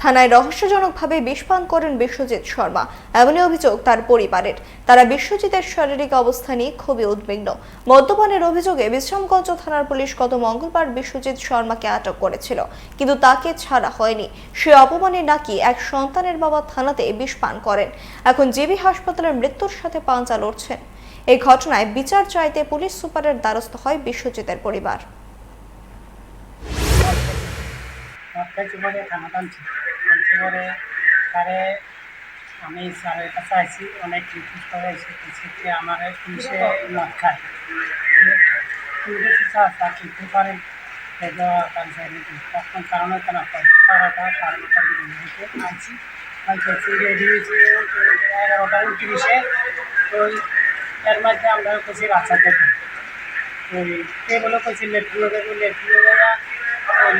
থানায় রহস্যজনকভাবে বিষপান করেন বিশ্বজিৎ শর্মা। এমনই অভিযোগ তার পরিবারের। তারা বিশ্বজিতের শারীরিক অবস্থা নিয়ে খুবই উদ্বিগ্ন। মদ্যপানের অভিযোগে বিশ্রামগঞ্জ থানার পুলিশ গত মঙ্গলবার বিশ্বজিৎ শর্মাকে আটক করেছিল। কিন্তু তাকে ছাড়া হয়নি। সে অপমানে নাকি এক সন্তানের বাবা থানাতে বিষপান করেন। এখন জিবি হাসপাতালের মৃত্যুর সাথে পাঞ্জা লড়ছেন। এই ঘটনায় বিচার চাইতে পুলিশ সুপারের দ্বারস্থ হয় বিশ্বজিতের পরিবার। টানছি তারে আমি স্যারের কাছে আইছি, অনেক রিকোয়েস্ট করে বলছি কি আমার পুলিশে মদ খায়। পুলিশে স্যার স্যার কি? পারেন তখন কারণ না বারোটা সাড়ে নটার দিকে রেডি হয়েছি, এগারোটা উনত্রিশে ওই এর মধ্যে আমরা কেছি বাচ্চা থেকে ওই টেবলও লেট্রিনও দেবো লেট্রিনও দেওয়া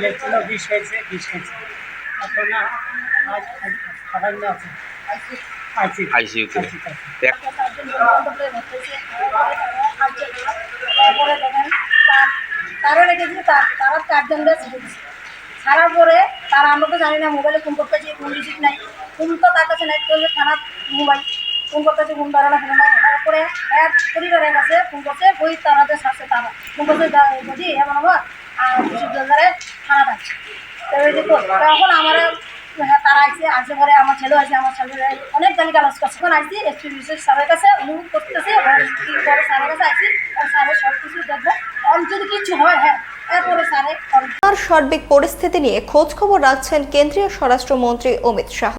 লেট্রিনও বিষ হয়েছে বিষ হয়েছে। এখন না আজ খাবার না আছে আইসি ICU তে। আইসি। দেখ। তারপরে দেখেন তার- রেখেছিল তারা চারজন বেশ ছাড়ার পরে তারা আমরা তো জানি না মোবাইলে ফোন করতেছি ফোন রিসিভ নাই। ফোন তো তার কাছে নাই করলে থানা মোবাইল ফোন করতেছে ফোন ধরে না ফোন তারপরে এক পরিবারের কাছে ফোন করছে বই তারা ফোন করছে যা- বুঝি এমন আমার আর কিছু জলদারে থানা পাচ্ছে তখন আমার হ্যাঁ তারা আছে আসে পরে আমার ছেলে আছে আমার ছেলে অনেক জানি গালাজ করছে। এখন আসছি এসপি বিশেষ স্যারের কাছে অনুরোধ করতেছি বড় স্যারের কাছে আসছি স্যারের সব কিছু দেখব যদি কিছু হয় হ্যাঁ তার সার্বিক পরিস্থিতি নিয়ে খোঁজ খবর রাখছেন কেন্দ্রীয় স্বরাষ্ট্রমন্ত্রী অমিত শাহ।